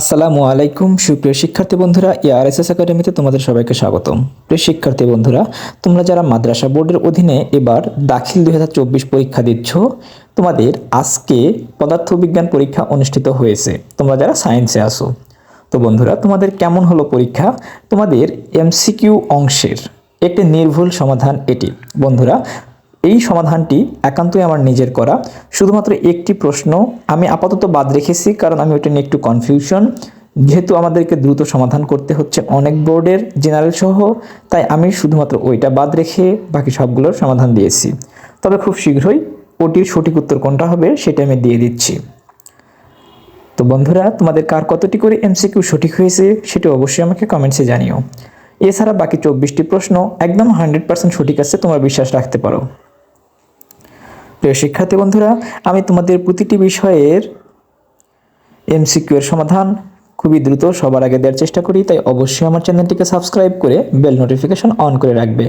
আসসালামু আলাইকুম, সুপ্রিয় শিক্ষার্থী বন্ধুরা ইয়ারএসএস একাডেমিতে তোমাদের সবাইকে স্বাগতম। প্রিয় শিক্ষার্থী বন্ধুরা, তোমরা যারা মাদ্রাসা বোর্ডের অধীনে এবার দাখিল দুই হাজার চব্বিশ পরীক্ষা দিচ্ছ, তোমাদের আজকে পদার্থবিজ্ঞান পরীক্ষা অনুষ্ঠিত হয়েছে। তোমরা যারা সায়েন্সে আসো তো বন্ধুরা, তোমাদের কেমন হলো পরীক্ষা? তোমাদের এমসিকিউ অংশের একটি নির্ভুল সমাধান এটি। বন্ধুরা এই সমাধানটি একান্তই আমার নিজের করা। শুধুমাত্র একটি প্রশ্ন, আমি আপাতত বাদ রেখেছি কারণ আমি ওটা নিয়ে একটু কনফিউশন যেহেতু আমাদেরকে দ্রুত সমাধান করতে হচ্ছে অনেক বোর্ডের জেনারেল সহ, তাই আমি শুধুমাত্র ওইটা বাদ রেখে বাকি সবগুলোর সমাধান দিয়েছি। তবে খুব শীঘ্রই ওটির সঠিক উত্তর কোনটা হবে সেটা আমি দিয়ে দিচ্ছি। তো বন্ধুরা, তোমাদের কার কতটি করে এমসিকিউ সঠিক হয়েছে সেটা অবশ্যই আমাকে কমেন্টসে জানিও। এছাড়া বাকি চব্বিশটি প্রশ্ন একদম হান্ড্রেড পার্সেন্ট সঠিক আছে, তোমরা বিশ্বাস রাখতে পারো। প্রিয় শিক্ষার্থী বন্ধুরা, আমি তোমাদের প্রতিটি বিষয়ের এমসিকিউ এর সমাধান খুবই দ্রুত সবার আগে দেওয়ার চেষ্টা করি, তাই অবশ্যই আমার চ্যানেলটিকে সাবস্ক্রাইব করে বেল নোটিফিকেশন অন করে রাখবে।